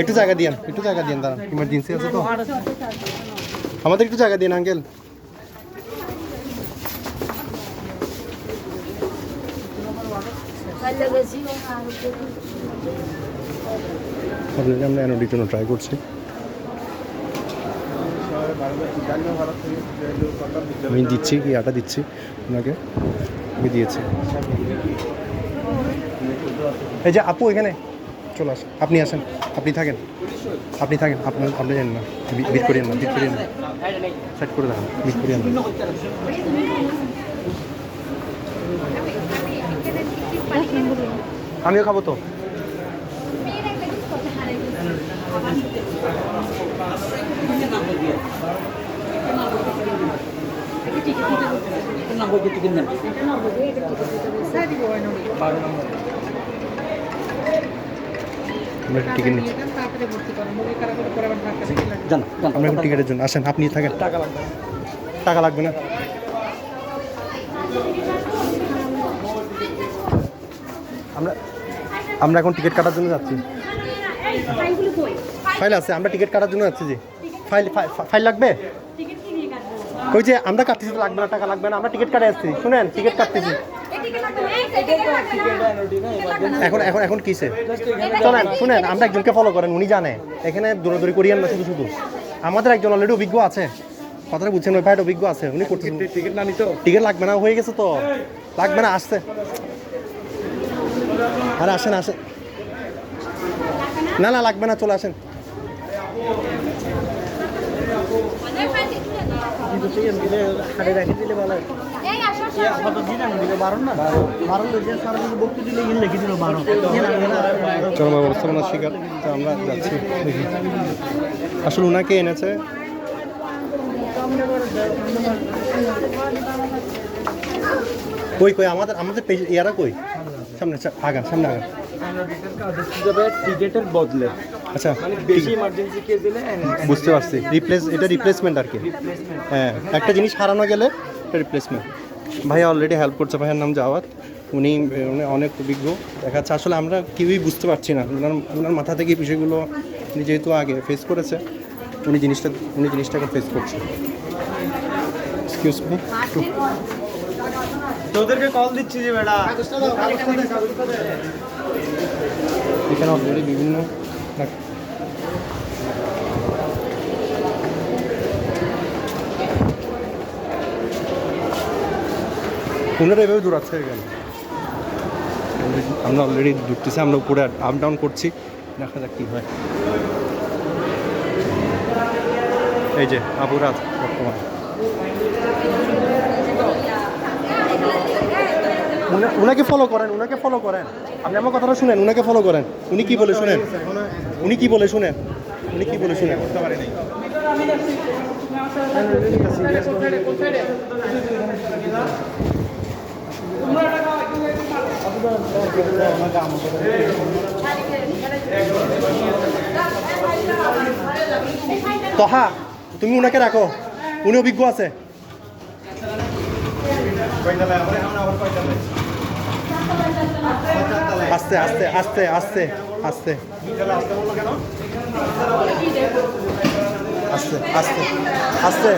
একটু জায়গা দিয়েন, একটু জায়গা দিয়েন, দাঁড়ান। ইমার্জেন্সি আছে তো? আমাদের একটু জায়গা দিন আঙ্কেল আমরা ট্রাই করছি। আমি দিচ্ছি, কি আটা দিচ্ছি ওনাকে দিয়েছি। এই যে আপু এখানে? চলে আসেন। আপনি আসেন। আপনি থাকেন। আপনি থাকেন। আপনার আপনি জানেন না। বিট করিয়েন না বিট করিয়েন না। সেট করে দেখান। বিট করিয়েন না। আমিও খাব তো। আমরা একটু টিকিট নিচ্ছি। আমরা এখন টিকিটের জন্য আসেন আপনি থাকেন। টাকা লাগবে। না? আমরা আমরা এখন টিকিট কাটার জন্য যাচ্ছি। ফাইল আছে আমরা টিকিট কাটার জন্য যাচ্ছি জি। ফাইল ফাইল লাগবে? ওই যে আমরা কাটতেছি তো লাগবে না টাকা লাগবে না আমরা টিকিট কাটে আসছি। শুনেন টিকিট কাটতেছি। এখন এখন এখন কিসে? চলেন শুনেন আমরা একজনকে ফলো করেন উনি জানে। এখানে দৌড়াদৌড়ি করিয়েন না শুধু শুধু। আমাদের একজন অলরেডি অভিজ্ঞ আছে। কথাটা বুঝছেন ওই ভাইটা অভিজ্ঞ আছে উনি করতেছেন টিকিট না নিতো? টিকিট লাগবে না হয়ে গেছে তো। লাগবে না আসতে আরে আসেন আসেন। না না লাগবে না চলে আসেন। চরম শিকার আমরা যাচ্ছি। আসলে ওনাকে এনেছে। কই কই, আমাদের আমাদের ইয়ারা কই? সামনে, সা- আগা, সামনে আগা। টিকিটের বদলে আচ্ছা বুঝতে পারছি। রিপ্লেস এটা রিপ্লেসমেন্ট আর কি। হ্যাঁ একটা জিনিস হারানো গেলে, এটা রিপ্লেসমেন্ট ভাইয়া অলরেডি হেল্প করছে ভাইয়ার নাম জাওয়াত। উনি উনি অনেক অভিজ্ঞ। দেখাচ্ছে আসলে আমরা কেউই বুঝতে পারছি না। ওনার ওনার মাথা থেকে বিষয়গুলো উনি যেহেতু আগে ফেস করেছে উনি জিনিসটা উনি জিনিসটাকে ফেস করছে। এক্সকিউজ মি তোদেরকে কল দিচ্ছি যে বেটা। এখানে অলরেডি বিভিন্ন ওনারা এভাবে দৌড়াচ্ছে এখানে আমরা অলরেডি ঢুকতেছি আমরা উপরে আপ ডাউন করছি। দেখা যাক কী হয়। এই যে আবুরাজ বর্তমান। উনা- উনাকে ফলো করেন, উনাকে ফলো করেন। আপনি আমার কথাটা শুনেন, উনাকে ফলো করেন। উনি কি বলে শুনেন? উনি কি বলে শুনেন? উনি কি বলে শুনেন? তহা, তুমি উনাকে রাখো। উনি অভিজ্ঞ আছে। আস্তে আস্তে আস্তে আস্তে আস্তে। আস্তে আস্তে আস্তে।